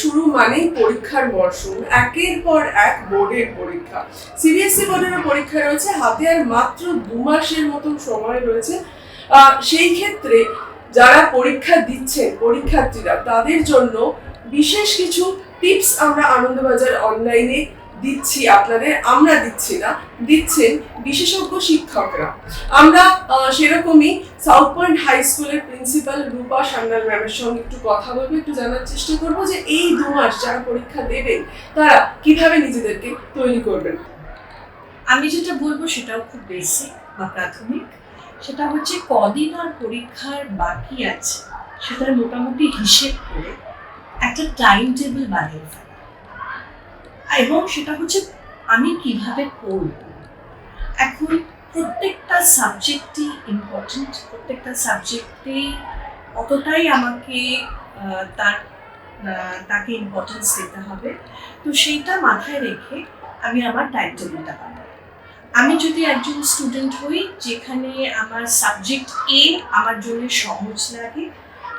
শুরু মানেই পরীক্ষার মরশুম, একের পর এক বোর্ডের পরীক্ষা। সিবিএসসি বোর্ডেরও পরীক্ষা রয়েছে, হাতে আর মাত্র দু মাসের মতন সময় রয়েছে। সেই ক্ষেত্রে যারা পরীক্ষা দিচ্ছেন, পরীক্ষার্থীরা, তাদের জন্য বিশেষ কিছু টিপস আমরা আনন্দবাজার অনলাইনে দিচ্ছি আপনাদের, আমরা দিচ্ছি না, দিচ্ছেন বিশেষজ্ঞ শিক্ষকরা। আমরা সেরকমই সাউথ পয়েন্ট হাই স্কুলের প্রিন্সিপাল রূপা সান্যাল ম্যামের সঙ্গে একটু কথা বলব, একটু জানার চেষ্টা করব যে এই দু মাস যারা পরীক্ষা দেবেন, তারা কীভাবে নিজেদেরকে তৈরি করবেন? আমি যেটা বলব সেটাও খুব বেসিক বা প্রাথমিক। সেটা হচ্ছে কদিন আর পরীক্ষার বাকি আছে সেটার মোটামুটি হিসেব করে একটা টাইম টেবিল বানিয়ে এবং সেটা হচ্ছে আমি কীভাবে করব? এখন প্রত্যেকটা সাবজেক্টই ইম্পর্টেন্ট প্রত্যেকটা সাবজেক্টেই অতটাই আমাকে তার তাকে ইম্পর্টেন্স দিতে হবে। তো সেইটা মাথায় রেখে আমি আমার টাইম টেবিলটা বানাবো। আমি যদি একজন স্টুডেন্ট হই, যেখানে আমার সাবজেক্ট এ আমার জন্য সহজ লাগে,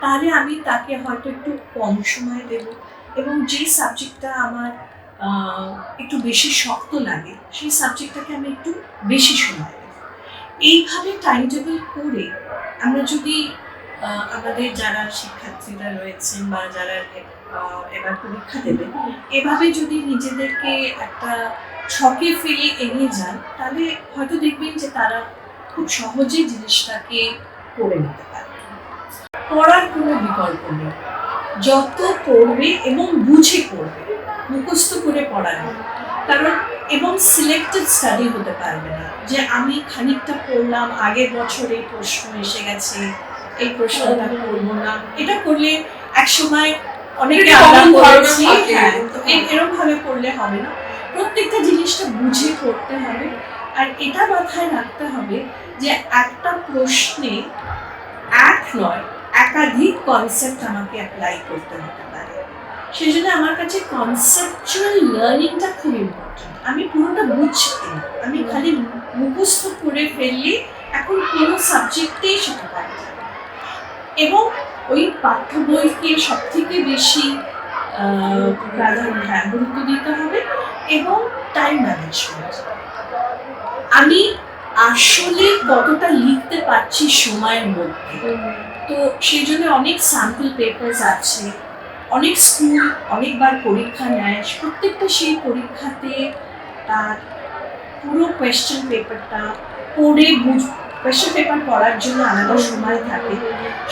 তাহলে আমি তাকে হয়তো একটু কম সময় দেব এবং যে সাবজেক্টটা আমার একটু বেশি শক্ত লাগে, সেই সাবজেক্টটাকে আমি একটু বেশি সময় এইভাবে টাইম টেবিল করে আমরা যদি আমাদের যারা শিক্ষার্থীরা রয়েছেন বা যারা এবার পরীক্ষা দেবেন এভাবে যদি নিজেদেরকে একটা ছকে ফেলে এগিয়ে যান, তাহলে হয়তো দেখবেন যে তারা খুব সহজেই জিনিসটাকে করে নিতে পারবে। পড়ার কোনো বিকল্প নেই। যত পড়বে এবং বুঝে পড়বে মুখস্থ করে পড়া নেই। কারণ এবং সিলেক্টেড স্টাডি হতে পারবে না। যে আমি খানিকটা পড়লাম আগের বছর এই প্রশ্ন এসে গেছে এই প্রশ্নটা করব না। এটা করলে এক সময় অনেকে আমরা করেছি হ্যাঁ ভাবে পড়লে হবে না। প্রত্যেকটা জিনিসটা বুঝে পড়তে হবে। আর এটা মাথায় রাখতে হবে যে একটা প্রশ্নে এক নয় একাধিক কনসেপ্ট আমাকে অ্যাপ্লাই করতে হতে পারে। সেই জন্য আমার কাছে কনসেপচুয়াল লার্নিংটা খুব ইম্পর্টেন্ট আমি পুরোটা বুঝতে আমি খালি মুখস্থ করে ফেললে এখন কোনো সাবজেক্টেই সেটা পারি এবং ওই পাঠ্য বইকে সব থেকে বেশি প্রাধান্য হ্যাঁ, গুরুত্ব দিতে হবে এবং টাইম ম্যানেজমেন্ট আমি আসলে কতটা লিখতে পারছি সময়ের মধ্যে। তো সেই জন্য অনেক স্যাম্পল পেপার্স আছে, অনেক স্কুল অনেকবার পরীক্ষা নেয়, প্রত্যেকটা সেই পরীক্ষাতে তার পুরো কোয়েশ্চেন পেপারটা পড়ে বুঝ কোয়েশ্চেন পেপার পড়ার জন্য আলাদা সময় থাকে।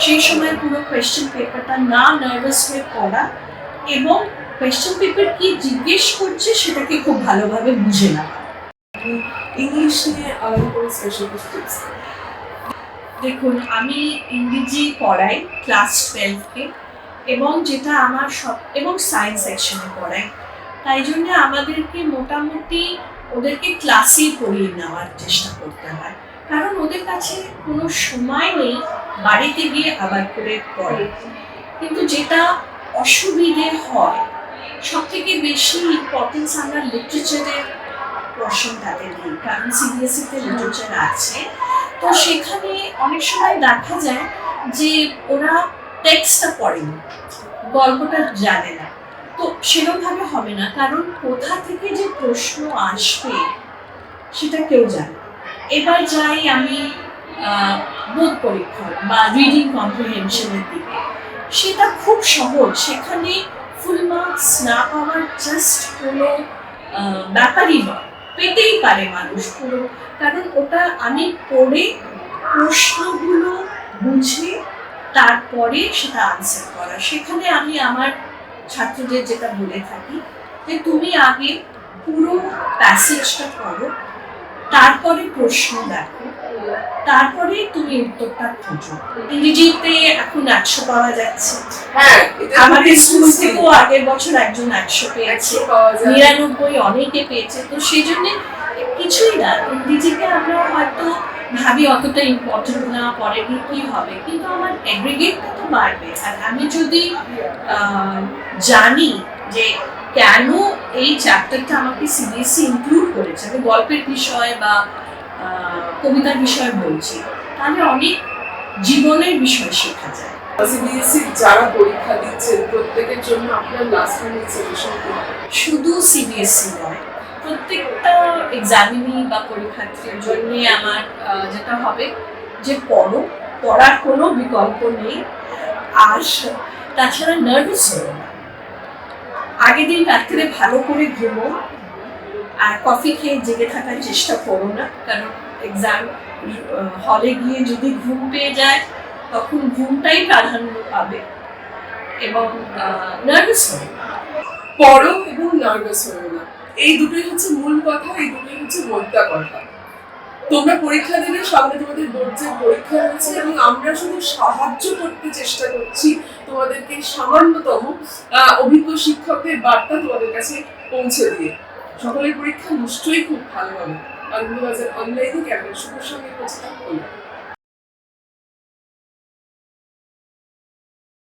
সেই সময় পুরো কোয়েশ্চেন পেপারটা না নার্ভাস হয়ে পড়া এবং কোয়েশ্চেন পেপার কি জিজ্ঞেস করছে সেটাকে খুব ভালোভাবে বুঝে নেওয়া। ইংলিশ নিয়ে আলাদা করে স্পেশাল দেখুন, আমি ইংরেজি পড়াই ক্লাস টুয়েলভকে এবং যেটা আমার সব, এবং সায়েন্স সেকশনে পড়াই। তাই জন্য আমাদেরকে মোটামুটি ওদেরকে ক্লাসেই পড়িয়ে নেওয়ার চেষ্টা করতে হয়। কারণ ওদের কাছে কোনো সময় নেই বাড়িতে গিয়ে আবার করে পড়ে কিন্তু যেটা অসুবিধে হয় সব থেকে বেশি ইম্পর্টেন্স আমরা লিটারেচারের পোর্শনটাতে দিই। কারণ সিবিএসসিতে লিটারেচার আছে। তো সেখানে অনেক সময় দেখা যায় যে ওরা টেক্সটটা পড়েনি, গল্পটা জানে না। তো সেরকমভাবে হবে না, কারণ কোথা থেকে যে প্রশ্ন আসবে সেটা কেউ জানে এবার যাই আমি বোধ পরীক্ষা বা রিডিং কম্প্রিহেনশনের দিকে। সেটা খুব সহজ, সেখানে ফুল মার্কস না পাওয়ার জাস্ট কোনো ব্যাপারই নয়। পেতেই পারে মানুষগুলো কারণ ওটা আমি পড়ে প্রশ্নগুলো বুঝে তারপরে সেটা আনসার করা। সেখানে আমি আমার ছাত্রদের যেটা বলে থাকি যে, তুমি আগে পুরো প্যাসেজটা করো তারপরে প্রশ্ন দেখো। তারপরে তুমি উত্তরটা খোঁজো। ইংরেজিতে এখন একশো পাওয়া যাচ্ছে। হ্যাঁ আমাদের স্কুল থেকেও আগের বছর একজন একশো পেয়েছে। নিরানব্বই অনেকে পেয়েছে। তো সেই জন্য কিছুই না ইংরেজিকে আমরা হয়তো ভাবি অতটা ইম্পর্টেন্ট না পরে গিয়ে কি হবে। কিন্তু আমার এগ্রিগেটটা তো বাড়বে। আর আমি যদি জানি যে কেন এই চ্যাপ্টারটা আমাকে সিরিয়াসলি ইনক্লুড করেছে আমি গল্পের বিষয় বা কবিতার বিষয় বলছি তাহলে অনেক জীবনের বিষয় শেখা যায়। সিবিএসসি যারা পরীক্ষা দিচ্ছেন প্রত্যেকের জন্য আপনার লাস্ট মিনিট সাজেশন শুধু সিবিএসসি E নয় প্রত্যেকটা এক্সামিনি বা পরীক্ষার্থীর জন্য আমার যেটা হবে যে পড়ো পড়ার কোনো বিকল্প নেই। আর তাছাড়া নার্ভাস না। আগের দিন রাত্রে ভালো করে ঘুমো আর কফি খেয়ে জেগে থাকার চেষ্টা করো না, কারণ এক্সাম হলে গিয়ে যদি ঘুম পেয়ে যায়, তখন ঘুমটাই প্রাধান্য পাবে এবং নার্ভাস হয়ে পড়ো এবং নার্ভাস হয়ে না। এই দুটোই হচ্ছে মূল কথা, এই দুটোই হচ্ছে মোদ্দা কথা। তোমরা পরীক্ষা দিলে সামনে তোমাদের বোর্ডের পরীক্ষা রয়েছে এবং আমরা শুধু সাহায্য করতে চেষ্টা করছি তোমাদেরকে সামান্যতম অভিজ্ঞ শিক্ষকদের বার্তা তোমাদের কাছে পৌঁছে দিয়ে। সকলের পরীক্ষা নিশ্চয়ই খুব ভালো হবে। আনন্দবাজার অনলাইনে কেমন শুভর সঙ্গে প্রস্তাব হলো